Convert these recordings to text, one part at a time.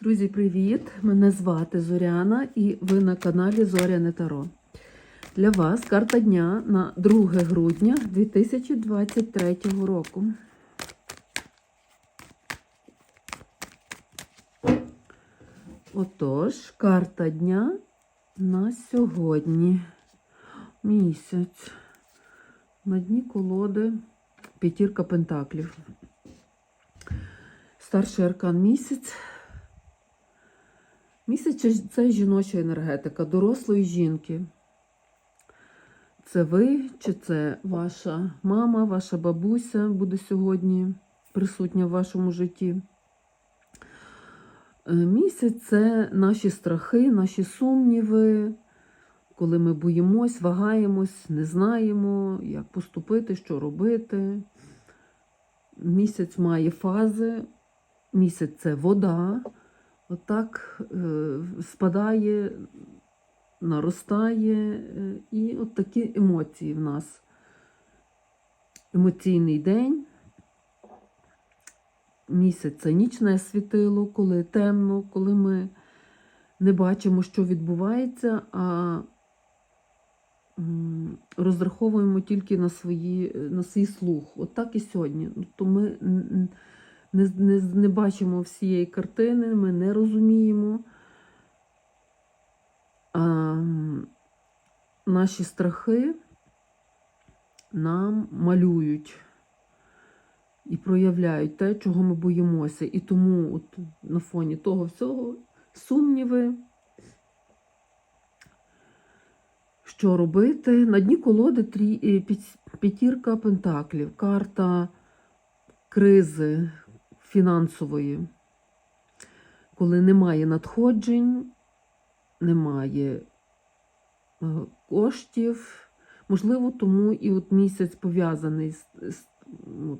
Друзі, привіт! Мене звати Зоряна і ви на каналі Зоряне Таро. Для вас карта дня на 2 грудня 2023 року. Отож, карта дня на сьогодні. Місяць. На дні колоди п'ятірка пентаклів. Старший аркан місяць. Місяць це жіноча енергетика, дорослої жінки. Це ви, чи це ваша мама, ваша бабуся буде сьогодні присутня в вашому житті. Е, Місяць це наші страхи, наші сумніви, коли ми боїмось, вагаємось, не знаємо, як поступити, що робити. Місяць має фази, місяць це вода. Отак е, спадає, наростає, е, і от такі емоції в нас. Емоційний день. Місяць це нічне світило, коли темно, коли ми не бачимо, що відбувається, а розраховуємо тільки на, свої, на свій слух. От так і сьогодні. То ми не, не, не бачимо всієї картини, ми не розуміємо. А, наші страхи нам малюють і проявляють те, чого ми боїмося. І тому от на фоні того всього сумніви. Що робити? На дні колоди трі, е, п'ятірка пентаклів, карта кризи фінансової, коли немає надходжень, немає е, коштів. Можливо, тому і от місяць пов'язаний з, з,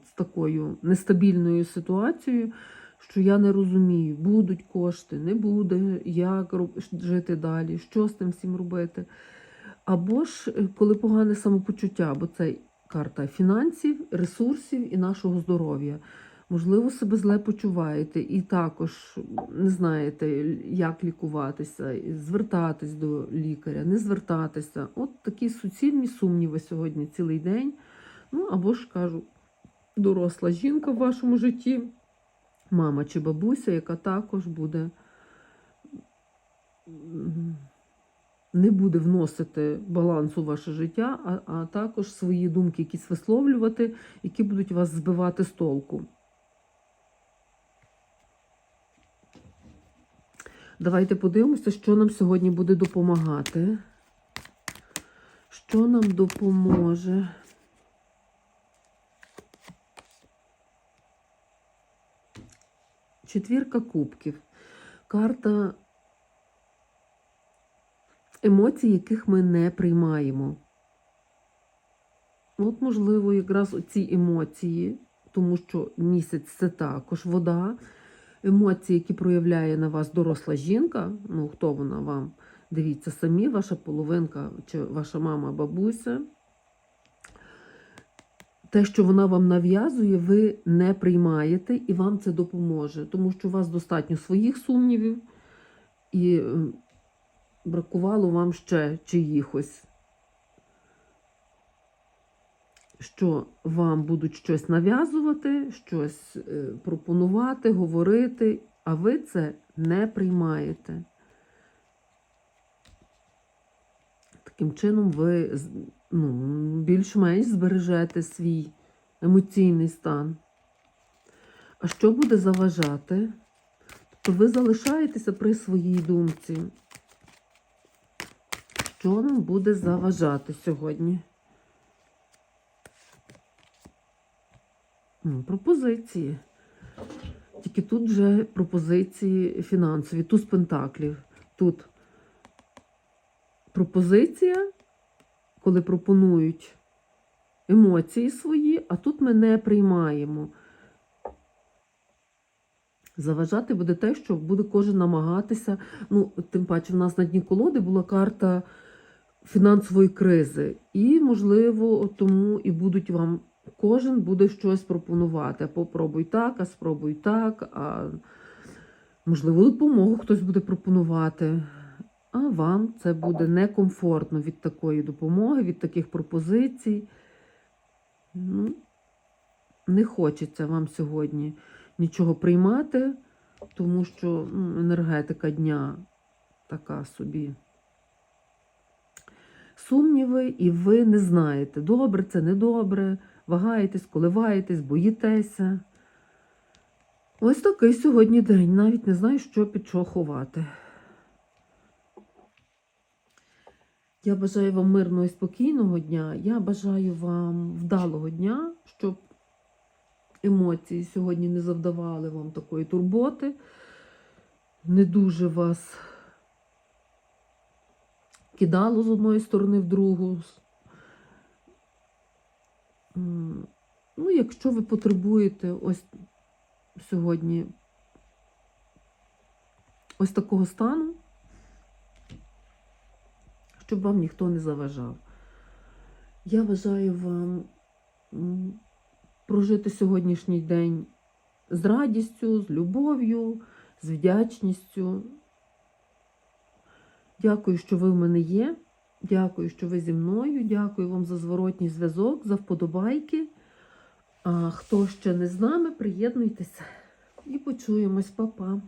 з такою нестабільною ситуацією, що я не розумію, будуть кошти, не буде, як жити далі, що з тим всім робити. Або ж е, коли погане самопочуття, бо це карта фінансів, ресурсів і нашого здоров'я. Можливо, себе зле почуваєте і також не знаєте, як лікуватися, звертатись до лікаря, не звертатися. От такі суцільні сумніви сьогодні цілий день. Ну, або ж кажу, доросла жінка в вашому житті, мама чи бабуся, яка також буде не буде вносити баланс у ваше життя, а, а також свої думки якісь висловлювати, які будуть вас збивати з толку. Давайте подивимося, що нам сьогодні буде допомагати. Що нам допоможе? Четвірка кубків. Карта емоцій, яких ми не приймаємо. От, можливо, якраз ці емоції, тому що місяць це також вода. Емоції, які проявляє на вас доросла жінка, ну хто вона вам, дивіться самі, ваша половинка чи ваша мама, бабуся. Те, що вона вам нав'язує, ви не приймаєте і вам це допоможе, тому що у вас достатньо своїх сумнівів, і бракувало вам ще чиїхось. Що вам будуть щось нав'язувати, щось е, пропонувати, говорити, а ви це не приймаєте. Таким чином, ви ну, більш-менш збережете свій емоційний стан. А що буде заважати? Тобто ви залишаєтеся при своїй думці. Що нам буде заважати сьогодні? М, Пропозиції. Тільки тут вже пропозиції фінансові. Туз пентаклів. Тут пропозиція, коли пропонують емоції свої, а тут ми не приймаємо. Заважати буде те, що буде кожен намагатися. Ну, тим паче, в нас на дні колоди була карта фінансової кризи. І, можливо, тому і будуть вам кожен буде щось пропонувати. Попробуй так, а спробуй так. А Можливо, допомогу хтось буде пропонувати, а вам це буде некомфортно від такої допомоги, від таких пропозицій. Ну, не хочеться вам сьогодні нічого приймати, тому що ну, енергетика дня така собі. Сумніви, і ви не знаєте, добре це, недобре, вагаєтесь, коливаєтесь, боїтеся. Ось такий сьогодні день. Навіть не знаю, що під що ховати. Я бажаю вам мирного і спокійного дня. Я бажаю вам вдалого дня, щоб емоції сьогодні не завдавали вам такої турботи. Не дуже вас кидало з одної сторони в другу. Ну, якщо ви потребуєте ось сьогодні ось такого стану, щоб вам ніхто не заважав. Я бажаю вам прожити сьогоднішній день з радістю, з любов'ю, з вдячністю. Дякую, що ви в мене є. Дякую, що ви зі мною. Дякую вам за зворотній зв'язок, за вподобайки. А хто ще не з нами, приєднуйтеся і почуємось, Па-па.